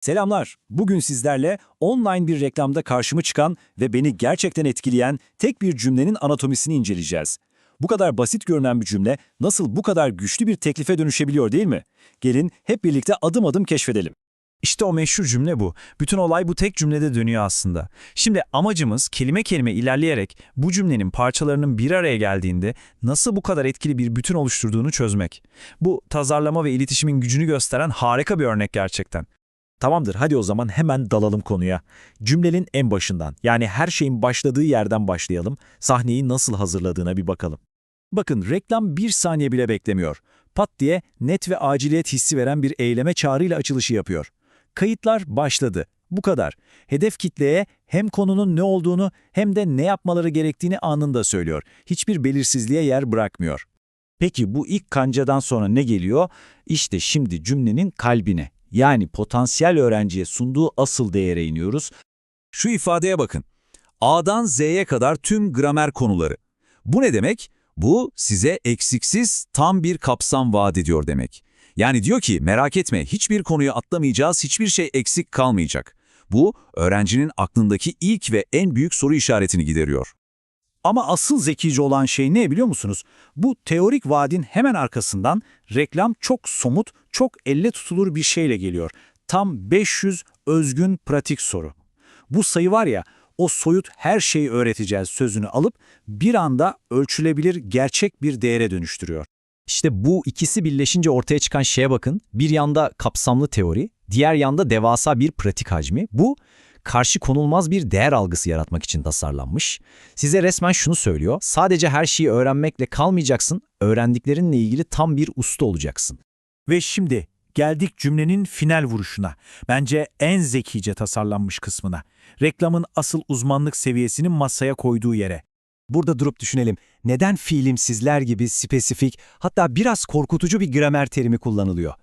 Selamlar. Bugün sizlerle online bir reklamda karşıma çıkan ve beni gerçekten etkileyen tek bir cümlenin anatomisini inceleyeceğiz. Bu kadar basit görünen bir cümle nasıl bu kadar güçlü bir teklife dönüşebiliyor değil mi? Gelin hep birlikte adım adım keşfedelim. İşte o meşhur cümle bu. Bütün olay bu tek cümlede dönüyor aslında. Şimdi amacımız kelime kelime ilerleyerek bu cümlenin parçalarının bir araya geldiğinde nasıl bu kadar etkili bir bütün oluşturduğunu çözmek. Bu tasarlama ve iletişimin gücünü gösteren harika bir örnek gerçekten. Tamamdır hadi o zaman hemen dalalım konuya. Cümlenin en başından yani her şeyin başladığı yerden başlayalım. Sahneyi nasıl hazırladığına bir bakalım. Bakın reklam bir saniye bile beklemiyor. Pat diye net ve aciliyet hissi veren bir eyleme çağrıyla açılışı yapıyor. Kayıtlar başladı. Bu kadar. Hedef kitleye hem konunun ne olduğunu hem de ne yapmaları gerektiğini anında söylüyor. Hiçbir belirsizliğe yer bırakmıyor. Peki bu ilk kancadan sonra ne geliyor? İşte şimdi cümlenin kalbine, yani potansiyel öğrenciye sunduğu asıl değere iniyoruz. Şu ifadeye bakın. A'dan Z'ye kadar tüm gramer konuları. Bu ne demek? Bu size eksiksiz tam bir kapsam vaat ediyor demek. Yani diyor ki merak etme hiçbir konuyu atlamayacağız, hiçbir şey eksik kalmayacak. Bu öğrencinin aklındaki ilk ve en büyük soru işaretini gideriyor. Ama asıl zekice olan şey ne biliyor musunuz? Bu teorik vaadin hemen arkasından reklam çok somut, çok elle tutulur bir şeyle geliyor. Tam 500 özgün pratik soru. Bu sayı var ya, o soyut her şeyi öğreteceğiz sözünü alıp bir anda ölçülebilir gerçek bir değere dönüştürüyor. İşte bu ikisi birleşince ortaya çıkan şeye bakın. Bir yanda kapsamlı teori, diğer yanda devasa bir pratik hacmi. Bu karşı konulmaz bir değer algısı yaratmak için tasarlanmış. Size resmen şunu söylüyor. Sadece her şeyi öğrenmekle kalmayacaksın, öğrendiklerinle ilgili tam bir usta olacaksın. Ve şimdi geldik cümlenin final vuruşuna. Bence en zekice tasarlanmış kısmına. Reklamın asıl uzmanlık seviyesini masaya koyduğu yere. Burada durup düşünelim. Neden fiilim sizler gibi spesifik, hatta biraz korkutucu bir gramer terimi kullanılıyor?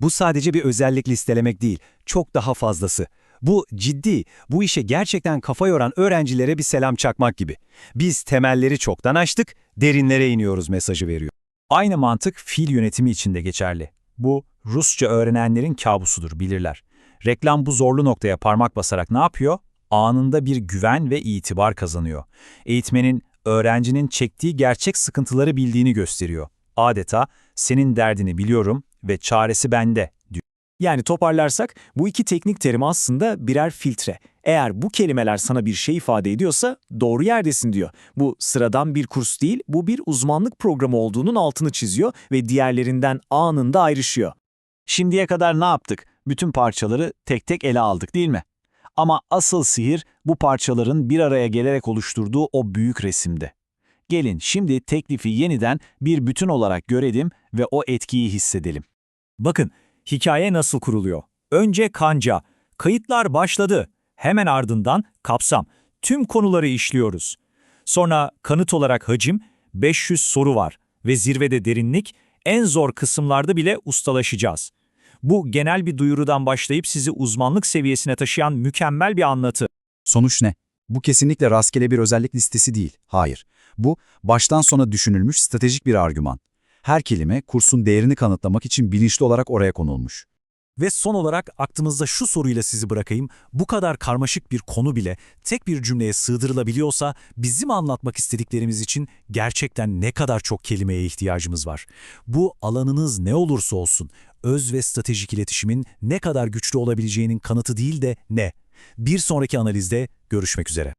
Bu sadece bir özellik listelemek değil, çok daha fazlası. Bu ciddi, bu işe gerçekten kafa yoran öğrencilere bir selam çakmak gibi. Biz temelleri çoktan aştık, derinlere iniyoruz mesajı veriyor. Aynı mantık fiil yönetimi için de geçerli. Bu Rusça öğrenenlerin kabusudur bilirler. Reklam bu zorlu noktaya parmak basarak ne yapıyor? Anında bir güven ve itibar kazanıyor. Eğitmenin öğrencinin çektiği gerçek sıkıntıları bildiğini gösteriyor. Adeta senin derdini biliyorum ve çaresi bende. Yani toparlarsak bu iki teknik terim aslında birer filtre. Eğer bu kelimeler sana bir şey ifade ediyorsa doğru yerdesin diyor. Bu sıradan bir kurs değil, bu bir uzmanlık programı olduğunun altını çiziyor ve diğerlerinden anında ayrışıyor. Şimdiye kadar ne yaptık? Bütün parçaları tek tek ele aldık değil mi? Ama asıl sihir bu parçaların bir araya gelerek oluşturduğu o büyük resimde. Gelin şimdi teklifi yeniden bir bütün olarak görelim ve o etkiyi hissedelim. Bakın, hikaye nasıl kuruluyor? Önce kanca, kayıtlar başladı. Hemen ardından kapsam, tüm konuları işliyoruz. Sonra kanıt olarak hacim, 500 soru var ve zirvede derinlik, en zor kısımlarda bile ustalaşacağız. Bu genel bir duyurudan başlayıp sizi uzmanlık seviyesine taşıyan mükemmel bir anlatı. Sonuç ne? Bu kesinlikle rastgele bir özellik listesi değil. Hayır. Bu, baştan sona düşünülmüş stratejik bir argüman. Her kelime kursun değerini kanıtlamak için bilinçli olarak oraya konulmuş. Ve son olarak aklınızda şu soruyla sizi bırakayım. Bu kadar karmaşık bir konu bile tek bir cümleye sığdırılabiliyorsa bizim anlatmak istediklerimiz için gerçekten ne kadar çok kelimeye ihtiyacımız var. Bu alanınız ne olursa olsun öz ve stratejik iletişimin ne kadar güçlü olabileceğinin kanıtı değil de ne? Bir sonraki analizde görüşmek üzere.